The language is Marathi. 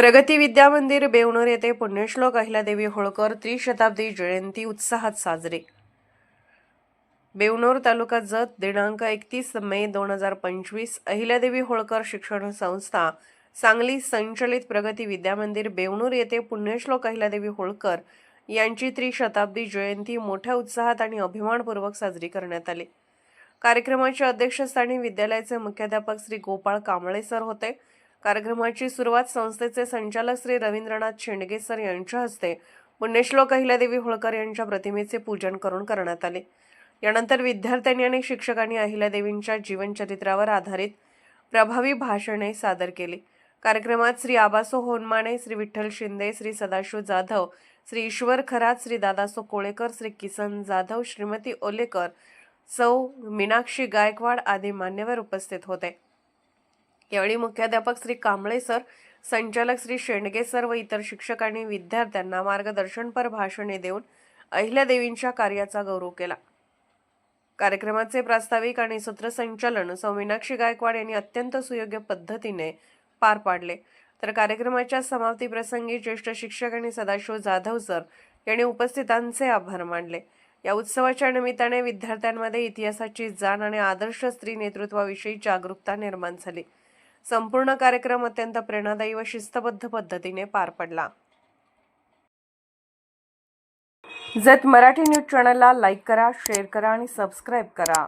प्रगती विद्या मंदिर बेवणूर येथे पुण्यश्लोक अहिल्यादेवी होळकर त्रिशताब्दी जयंती उत्साहात साजरी. बेवणूर तालुका जत दिनांक एकतीस मे दोन हजार पंचवीस अहिल्यादेवी होळकर शिक्षण संस्था सांगली संचलित प्रगती विद्या मंदिर बेवणूर येथे पुण्यश्लोक अहिल्यादेवी होळकर यांची त्रिशताब्दी जयंती मोठ्या उत्साहात आणि अभिमानपूर्वक साजरी करण्यात आली. कार्यक्रमाच्या अध्यक्षस्थानी विद्यालयाचे मुख्याध्यापक श्री गोपाळ कांबळे सर होते. कार्यक्रमाची सुरुवात संस्थेचे संचालक श्री रवींद्रनाथ शेंडगे सर यांच्या हस्ते पुण्यश्लोक अहिल्यादेवी होळकर यांच्या प्रतिमेचे पूजन करून करण्यात आले. यानंतर विद्यार्थ्यांनी आणि शिक्षकांनी अहिल्यादेवींच्या जीवनचरित्रावर आधारित प्रभावी भाषणे सादर केली. कार्यक्रमात श्री आबासो होनमाने श्री विठ्ठल शिंदे श्री सदाशिव जाधव श्री ईश्वर खरात श्री दादासो कोळेकर श्री किसन जाधव श्रीमती ओलेकर सौ मीनाक्षी गायकवाड आदी मान्यवर उपस्थित होते. यावेळी मुख्याध्यापक श्री कांबळे सर संचालक श्री शेंडगे सर व इतर शिक्षकांनी विद्यार्थ्यांना मार्गदर्शनपर भाषणे देऊन अहिल्यादेवींच्या कार्याचा गौरव केला. कार्यक्रमाचे प्रास्ताविक आणि सूत्रसंचालन सौ मीनाक्षी गायकवाड यांनी अत्यंत सुयोग्य पद्धतीने पार पाडले. तर कार्यक्रमाच्या समाप्ती प्रसंगी ज्येष्ठ शिक्षक आणि सदाशिव जाधव सर यांनी उपस्थितांचे आभार मानले. या उत्सवाच्या निमित्ताने विद्यार्थ्यांमध्ये इतिहासाची जाण आणि आदर्श स्त्री नेतृत्वाविषयी जागरूकता निर्माण झाली. संपूर्ण कार्यक्रम अत्यंत प्रेरणादायी व शिस्तबद्ध पद्धतीने पार पडला. जत मराठी न्यूज चॅनलला लाईक करा शेअर करा आणि सबस्क्राईब करा.